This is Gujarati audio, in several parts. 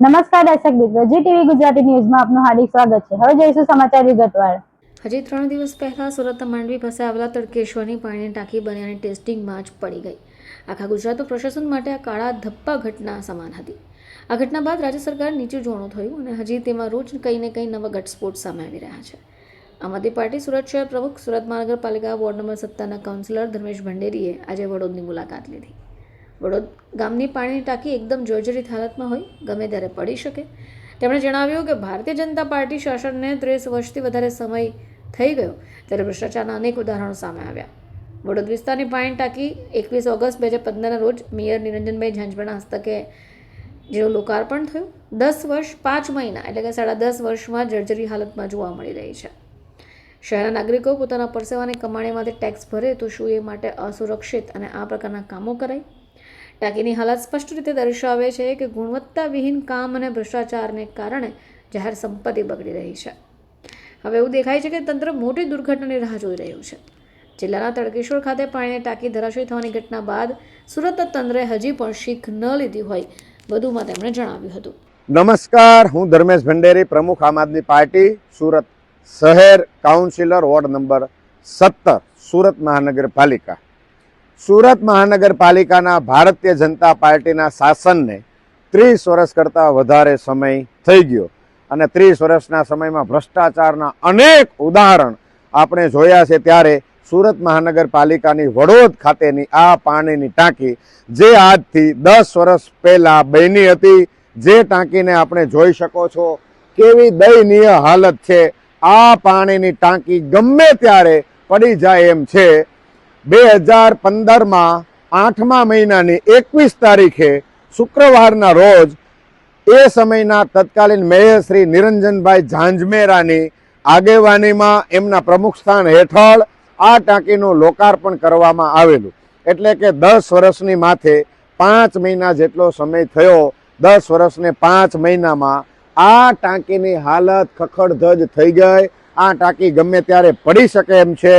નમસ્કાર દર્શક મિત્રો, જી ટીવી ગુજરાતી ન્યૂઝમાં આપનું હાર્દિક સ્વાગત છે. હવે જોઈશું સમાચાર વિગતવાર. હજી ત્રણ દિવસ પહેલા સુરતના માંડવી પાસે આવેલા તડકેશ્વરની પાણીની ટાંકી બની અને ટેસ્ટિંગમાં જ પડી ગઈ. આખા ગુજરાત પ્રશાસન માટે આ કાળા ધપ્પા ઘટના સમાન હતી. આ ઘટના બાદ રાજ્ય સરકાર નીચું જોણું થયું અને હજી તેમાં રોજ કંઈ ને કંઈ નવા ઘટસ્ફોટ સામે આવી રહ્યા છે. આમ આદમી પાર્ટી સુરત શહેર પ્રમુખ સુરત મહાનગરપાલિકા વોર્ડ નંબર સત્તાના કાઉન્સિલર ધર્મેશ ભંડેરીએ આજે વડોદની મુલાકાત લીધી. વડોદ ગામની પાણીની ટાંકી એકદમ જર્જરિત હાલતમાં હોય, ગમે ત્યારે પડી શકે. તેમણે જણાવ્યું કે ભારતીય જનતા પાર્ટી શાસનને ત્રીસ વર્ષથી વધારે સમય થઈ ગયો, ત્યારે ભ્રષ્ટાચારના અનેક ઉદાહરણો સામે આવ્યા. વડોદ વિસ્તારની પાણી ટાંકી એકવીસ ઓગસ્ટ બે હજાર પંદરના રોજ મેયર નિરંજનભાઈ ઝાંઝબાના હસ્તકે જેનું લોકાર્પણ થયું. દસ વર્ષ, પાંચ મહિના, એટલે કે સાડા દસ વર્ષમાં જર્જરી હાલતમાં જોવા મળી રહી છે. શહેરના નાગરિકો પોતાના પરસેવાની કમાણીમાંથી ટેક્સ ભરે તો શું એ માટે અસુરક્ષિત અને આ પ્રકારના કામો કરાય? ટાંકીની હાલત સ્પષ્ટ રીતે દર્શાવે છે કે ગુણવત્તાવિહીન કામ અને ભ્રષ્ટાચારને કારણે જાહેર સંપત્તિ બગડી રહી છે. હવે એવું દેખાય છે કે તંત્ર મોટી દુર્ઘટનાની રાહ જોઈ રહ્યું છે. જિલ્લાના તડકેશ્વર ખાતે પાણીની ટાંકી ધરાશયી થવાની ઘટના બાદ સુરત તંત્રે હજી પણ શીખ ન લીધી હોય વધુમાં તેમણે જણાવ્યું હતું. નમસ્કાર, હું ધર્મેશ ભંડેરી, પ્રમુખ આમ આદમી પાર્ટી, સુરત શહેર કાઉન્સિલર વોર્ડ નંબર સત્તર, સુરત મહાનગરપાલિકા. સુરત મહાનગરપાલિકાના ભારતીય જનતા પાર્ટીના શાસનને ત્રીસ વર્ષ કરતાં વધારે સમય થઈ ગયો. અને ત્રીસ વર્ષના સમયમાં ભ્રષ્ટાચારના અનેક ઉદાહરણ આપણે જોયા છે ત્યારે સુરત મહાનગરપાલિકાની વડોદ ખાતેની આ પાણીની ટાંકી જે આજથી દસ વર્ષ પહેલાં બની હતી, જે ટાંકીને આપણે જોઈ શકો છો કેવી દયનીય હાલત છે. આ પાણીની ટાંકી ગમે ત્યારે પડી જાય એમ છે. બે હજાર પંદરમાં આઠમા મહિનાની એકવીસ તારીખે શુક્રવારના રોજ એ સમયના તત્કાલીન મેયર શ્રી નિરંજનભાઈ ઝાંઝમેરાની આગેવાનીમાં એમના પ્રમુખ સ્થાન હેઠળ આ ટાંકીનું લોકાર્પણ કરવામાં આવેલું. એટલે કે દસ વર્ષની માથે પાંચ મહિના જેટલો સમય થયો, દસ વર્ષને પાંચ મહિનામાં આ ટાંકીની હાલત ખખડધજ થઈ ગઈ. આ ટાંકી ગમે ત્યારે પડી શકે એમ છે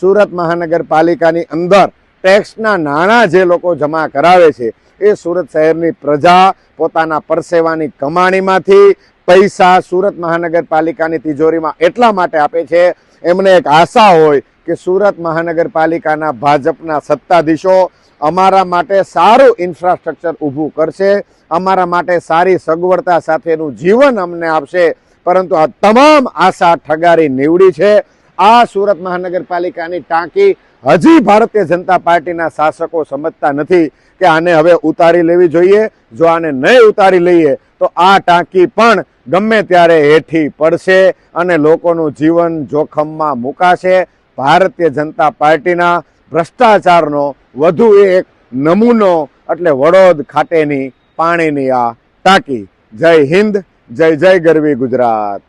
સુરત મહાનગરપાલિકાની અંદર ટેક્સના નાણાં જે લોકો જમા કરાવે છે, એ સુરત શહેરની પ્રજા પોતાના પરસેવાની કમાણીમાંથી પૈસા સુરત મહાનગરપાલિકાની તિજોરીમાં એટલા માટે આપે છે. એમને એક આશા હોય કે સુરત મહાનગરપાલિકાના ભાજપના સત્તાધીશો અમારા માટે સારું ઇન્ફ્રાસ્ટ્રક્ચર ઊભું કરશે, અમારા માટે સારી સગવડતા સાથેનું જીવન અમને આપશે. પરંતુ આ તમામ આશા ઠગારી નીવડી છે. આ સુરત મહાનગરપાલિકાની ટાંકી હજી ભારતીય જનતા પાર્ટીના શાસકો સમજતા નથી કે આને હવે ઉતારી લેવી જોઈએ. જો આને નહીં ઉતારી લઈએ તો આ ટાંકી પણ ગમે ત્યારે હેઠી પડશે અને લોકોનું જીવન જોખમમાં મુકાશે. ભારતીય જનતા પાર્ટીના ભ્રષ્ટાચારનો વધુ એક નમૂનો એટલે વડોદ ખાતેની પાણીની આ ટાંકી. જય હિન્દ, જય જય ગરવી ગુજરાત.